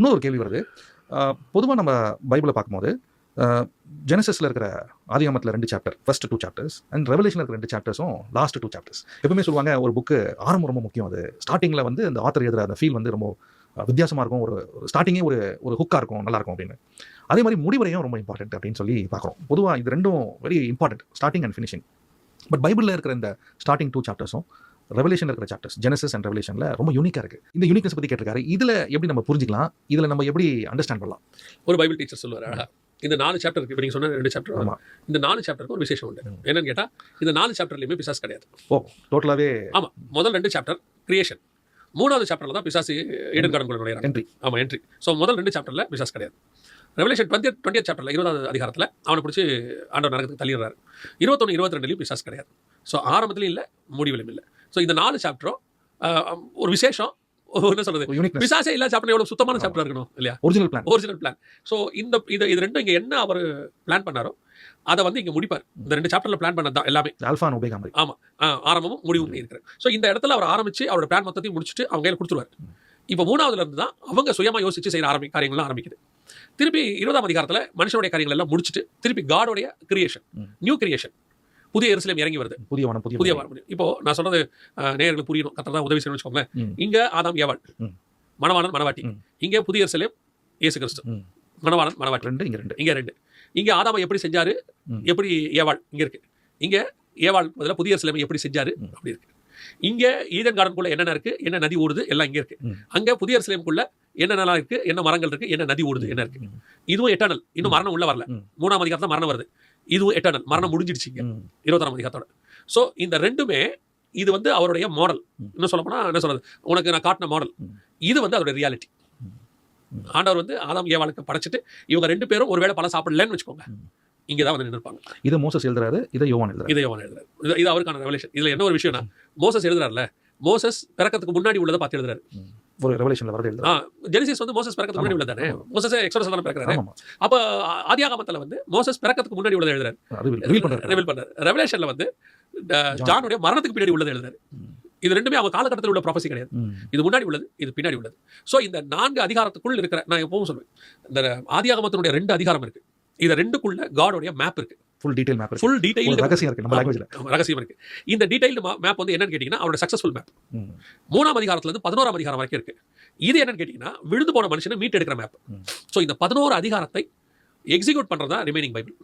இன்னொரு ஒரு கேள்வி வருது. பொதுவாக நம்ம பைபிளை பார்க்கும்போது ஜெனசிஸில் இருக்கிற ஆதிகாமத்தில் ரெண்டு chapter first two chapters and ரெவலேஷனில் இருக்கிற ரெண்டு சாப்டர்ஸும் லாஸ்ட் டூ சாப்டர்ஸ் எப்பவுமே சொல்லுவாங்க ஒரு புக்கு ஆரம்பம் ரொம்ப முக்கியம் அது. ஸ்டார்டிங்கில் வந்து அந்த ஆத்தர் எழுதுற அந்த ஃபீல் வந்து ரொம்ப வித்தியாசமாக இருக்கும். ஒரு ஸ்டார்டிங்கே ஒரு ஒரு ஹுக்காக இருக்கும் நல்லா இருக்கும் அப்படின்னு. அதே மாதிரி முடிவரையும் ரொம்ப இம்பார்ட்டன்ட் அப்படின்னு சொல்லி பார்க்குறோம். பொதுவாக இது ரெண்டும் very important starting and finishing but பைபிளில் இருக்கிற இந்த ஸ்டார்டிங் டூ சாப்டர்ஸும் ரெவலேஷன் இருக்கிற சாப்டர்ஸ் ஜெனசிஸ் அண்ட் ரெவலேஷனில் ரொம்ப யூனிக்காக இருக்குது இந்த யூனிக்னஸ் பற்றி கேட்டிருக்காரு. இதில் எப்படி நம்ம புரிஞ்சிக்கலாம்? இதில் நம்ம எப்படி அண்டர்ஸ்டாண்ட் பண்ணலாம்? ஒரு பைபிள் டீச்சர் சொல்லுவார் இந்த நாலு சாப்டர் இப்போ நீங்கள் சொன்ன ரெண்டு சாப்டர் ஆமா. இந்த நாலு சாப்டருக்கு ஒரு விசேஷம் உண்டு. என்னன்னு கேட்டால் இந்த நாலு சாப்டர்லையுமே பிசாஸ் கிடையாது. ஓ டோட்டலாகவே ஆமாம் முதல் ரெண்டு சாப்டர் கிரியேஷன் மூணாவது சாப்டர்ல தான் பிசாசு ஈடன் கடன்குள்ள நுழையிறாங்க என்ட்ரி ஆமா என்ட்ரி ஸோ முதல் ரெண்டு சாப்டர்ல பிசாஸ் கிடையாது. ரெவலேஷன் டுவெண்ட்டி டுவெண்ட்டி சாப்டர்ல இருபதாவது அதிகாரத்தில் அவனை பிடிச்சி ஆண்டவர் நரகத்துக்கு தள்ளிடுறாரு. இருபத்தொன்று இருபத்தி ரெண்டுலையும் பிசாஸ் கிடையாது. ஸோ ஆரம்பத்துலையும் இல்லை முடிவிலும் இல்லை. ஸோ இந்த நாலு சாப்டரும் ஒரு விசேஷம். என்ன சொல்றது? பிசாசே இல்லாத சாப்டர் எவ்வளவு சுத்தமான சாப்டர் இருக்கணும் இல்லையா? Original plan original plan so இந்த இது இது ரெண்டும் இங்கே என்ன அவர் பிளான் பண்ணாரோ அதை வந்து இங்கே முடிப்பார். இந்த ரெண்டு சாப்டர்ல பிளான் பண்ணது தான் எல்லாமே ஆல்ஃபா அண்ட் ஒபேகா மாதிரி. ஆ, ஆரம்பமும் முடிவும் இருக்கிறது ஸோ இந்த இடத்துல அவர் ஆரம்பிச்சு அவரோட பிளான் மொத்தத்தையும் முடிச்சுட்டு அவங்க கையில் கொடுத்துருவார். இப்போ மூணாவதுல இருந்து தான் அவங்க சுயமா யோசிச்சு செய்யற ஆரம்பி காரியங்கள்லாம் ஆரம்பிக்குது. திருப்பி இருபதாம் அதிகாரத்துல மனுஷனுடைய காரியங்கள் எல்லாம் முடிச்சுட்டு திருப்பி காடோடைய கிரியேஷன். நியூ கிரியேஷன் புதிய எருசலேம் இறங்கி வருது. புதிய வனம் புதிய புதிய வனம். இப்போ நான் சொல்றது அஹ், நேயர்களுக்கு புரியணும். கத்தர் தான் உதவி செய்யணும்னு வச்சுக்கோங்களேன். இங்க ஆதாம் ஏவாள். மணவாளன் மணவாட்டி. இங்க புதிய எருசலேம் இயேசு கிறிஸ்து. மணவாளன் மணவாட்டி. ரெண்டு இங்க ரெண்டு. இங்க ரெண்டு. இங்க ஆதாம எப்படி செஞ்சாரு. எப்படி ஏவாள்? இங்க இருக்கு. இங்க ஏவாள் பதிலா புதிய சிலைமை எப்படி செஞ்சாரு. அப்படி இருக்கு. இங்க ஈதன் கார்டனுக்குள்ள என்னென்ன இருக்கு? என்ன நதி ஓடுது? எல்லாம் இங்க இருக்கு. அங்க புதிய சிலைமுக்குள்ள என்னென்னலாம் இருக்கு? என்ன மரங்கள் இருக்கு? என்ன நதி ஓடுது? என்ன இருக்கு. இதுவும் எட்டர்னல் இன்னும். மரணம் உள்ள வரல. மூணாம் அதிகாரத்துல மரணம் வருது. இதுவும் எட்டர்னல் மரணம் முடிஞ்சிடுச்சு இங்க ம். இருபத்தாறாம் அதிகாரத்தோட. சோ இந்த ரெண்டுமே இது வந்து அவருடைய மாடல். இன்னும் சொல்ல போனா என்ன சொல்றது? உனக்கு நான் காட்டின மாடல். இது வந்து அதோட ரியாலிட்டி. ஆண்டவர் வந்து ஆதாம் ஏவாளுக்கு படைச்சிட்டு இவங்க ரெண்டு பேரும் ஒருவேளை பழம் சாப்பிடலன்னு வச்சுக்கோங்க. இங்க தான் வந்து நின்றுப்பாங்க இதை மோசஸ் எழுதுறாரு இதை யோவான் எழுதுறாரு. இதை யோவான் எழுதுறாரு. இது- அவருக்கான ரெவலேஷன் இதுல என்ன ஒரு விஷயம்னா மோசஸ் எழுதுறாருல மோசஸ் பிறக்கத்துக்கு முன்னாடி உள்ளதை பார்த்து எழுதுறாரு. ஒரு ரெவலேஷன்ல வரது எழுதுறாரு ஆ ஜெனிசிஸ் வந்து மோசஸ் பிறக்கத்துக்கு முன்னாடி உள்ளதானே? மோசஸ் எக்ஸ்பிரஸ் தான் பிறக்கிறாரு? அப்ப ஆதியாகமத்துல வந்து மோசஸ் பிறக்கத்துக்கு முன்னாடி உள்ளதை எழுதுறாரு. ரிவீல் பண்றாரு. ரெவல் பண்றாரு. ரெவலேஷன்ல வந்து. ஜானுடைய மரணத்துக்கு பின்னாடி உள்ளதை எழுதுறாரு. இது ரெண்டுமே அவங்க காலகட்டத்தில் உள்ள ப்ராஃபஸி கிடையாது. இது முன்னாடி உள்ளது இது பின்னாடி உள்ளது. சோ இந்த நான்கு அதிகாரத்துக்குள் இருக்கிற நான் எப்பவும் சொல்லுவேன். இந்த ஆதியாகமத்தினுடைய ரெண்டு அதிகாரம் இருக்கு. இது ரெண்டுக்குள்ள காடோடைய மேப் இருக்கு. Full detail map full detail ரகசியம் இருக்கு நம்ம லாங்குவேஜ்ல ரகசியம் இருக்கு. இந்த டீடைல்டு மேப் வந்து என்னன்னு கேட்டீங்கன்னா அவரோட சக்சஸ்ஃபுல் மேப் மூணாம் அதிகாரத்துல இருந்து பதினோராம் அதிகாரம் வரைக்கும் இருக்கு. இது என்னன்னு கேட்டீங்கன்னா விழுந்து போன மனுஷனை மீட் எடுக்கிற மேப். ஸோ இந்த பதினோரு அதிகாரத்தை எக்ஸிக்யூட் பண்றது தான் ரிமைனிங் பைபிள்.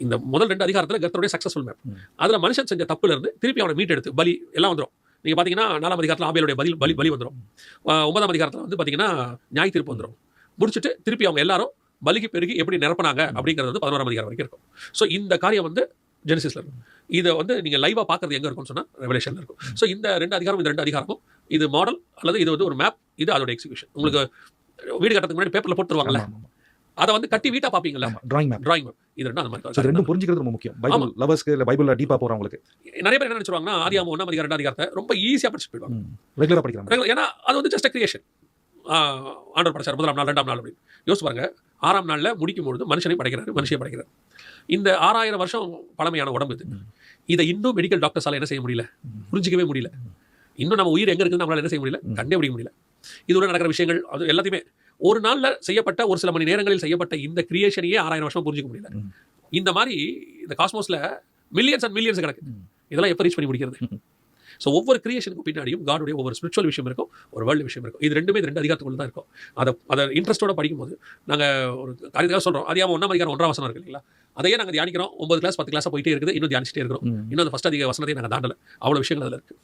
இந்த முதல் ரெண்டு அதிகாரத்துல கர்த்தருடைய சக்சஸ்ஃபுல் மேப். அதுல மனுஷன் செஞ்ச தப்புல இருந்து திருப்பி அவனை மீட் எடுத்து பலி எல்லாம் வந்துரும். நீங்க பாத்தீங்கன்னா நாலாம் அதிகாரத்துல ஆபேலுடைய பதில் பலி பலி வந்துரும். அஹ் ஒன்பதாம் அதிகாரத்துல வந்து பாத்தீங்கன்னா நியாய தீர்ப்பு வந்துரும். முடிச்சுட்டு திருப்பி அவங்க எல்லாரும் பலிக்கு பெருகி எப்படி நிரப்பினாங்க அப்படிங்கிறது வந்து பதினோராம் அதிகாரம் வரைக்கும் இருக்கும். ஸோ இந்த காரியம் வந்து ஜெனிசிஸ்ல இருக்கும். இதை வந்து நீங்க லைவா பார்க்கறது எங்க இருக்கும்னு சொன்னா ரெவலேஷன்ல இருக்கும். ஸோ இந்த ரெண்டு அதிகாரம் இந்த ரெண்டு அதிகாரமும் இது மாடல் அல்லது இது வந்து ஒரு மேப் இது அதோட எக்ஸிகியூஷன் உங்களுக்கு வீடு கட்டுறதுக்கு முன்னாடி பேப்பர்ல போட்டுருவாங்கல்ல அதை வந்து கட்டி வீட்டா பாப்பீங்கல்ல டிராயிங் மேப் டிராயிங் மேப் இது ரெண்டும் அந்த ஸோ ரெண்டும் மாதிரி புரிஞ்சுக்கிறது ரொம்ப முக்கியம். பைபிள் லவர்ஸ்க்கு இல்ல பைபிள்ல டீப்பா போறவங்களுக்கு. நிறைய பேர் என்ன நினைச்சுவாங்கன்னா ஆதியாம ஒன்றாம் அதிகாரம் ரெண்டாம் அதிகாரத்தை ரொம்ப ஈஸியா படிச்சுட்டு போயிடுவாங்க. ரெகுலரா படிக்கிறாங்க ஏன்னா அது வந்து ஜஸ்ட் கிரியேஷன் ஆண்டர் படைச்சார் முதலாம் நாள் ரெண்டாம் நாள் அப்படின்னு. யோசிச்சு பாருங்க. ஆறாம் நாள்ல முடிக்கும் பொழுது மனுஷனை படைக்கிறாரு மனுஷியை படைக்கிறார் இந்த ஆறாயிரம் வருஷம் பழமையான உடம்பு இது. இதை இன்னும் மெடிக்கல் டாக்டர்ஸால என்ன செய்ய முடியல. புரிஞ்சிக்கவே முடியல இன்னும் நம்ம உயிர் எங்க இருக்குன்னு நம்மளால என்ன செய்ய முடியல. கண்டே பிடிக்க முடியல இதோட நடக்கிற விஷயங்கள் அது எல்லாத்தையுமே ஒரு நாள்ல செய்யப்பட்ட ஒரு சில மணி நேரங்களில் செய்யப்பட்ட இந்த கிரியேஷனையே ஆறாயிரம் வருஷம் புரிஞ்சிக்க முடியல. இந்த மாதிரி இந்த காஸ்மோஸ்ல மில்லியன்ஸ் அண்ட் மில்லியன்ஸ் கிடக்கு. இதெல்லாம் எப்போ ரீச் பண்ணி முடிக்கிறது. ஸோ ஒவ்வொரு கிரியேஷனுக்கு பின்னாடியும் காடுடைய ஒவ்வொரு ஸ்பிரிச்சுவல் விஷயம் இருக்கும் ஒரு வேர்ல்டு விஷயம் இருக்கும். இது ரெண்டுமே ரெண்டு அதிகாரத்துக்குள்ள தான் இருக்கும். அதை அதை இன்ட்ரெஸ்ட்டோட படிக்கும்போது நாங்கள் ஒரு காரியத்தாக சொல்கிறோம் அதிகாரம் ஒன்றாம் அதிகாரம் ஒன்றாம் வசனம் இருக்கு இல்லைங்களா? அதையே நாங்கள் தியானிக்கிறோம். ஒன்பது கிளாஸ் பத்து கிளாஸ் போயிட்டே இருக்குது. இன்னும் தியானிச்சிட்டே இருக்கிறோம். இன்னும் அந்த ஃபஸ்ட் அதிக வசனத்தையும் நாங்கள் தாண்டல. அவ்வளோ விஷயங்கள் அதில் இருக்கு.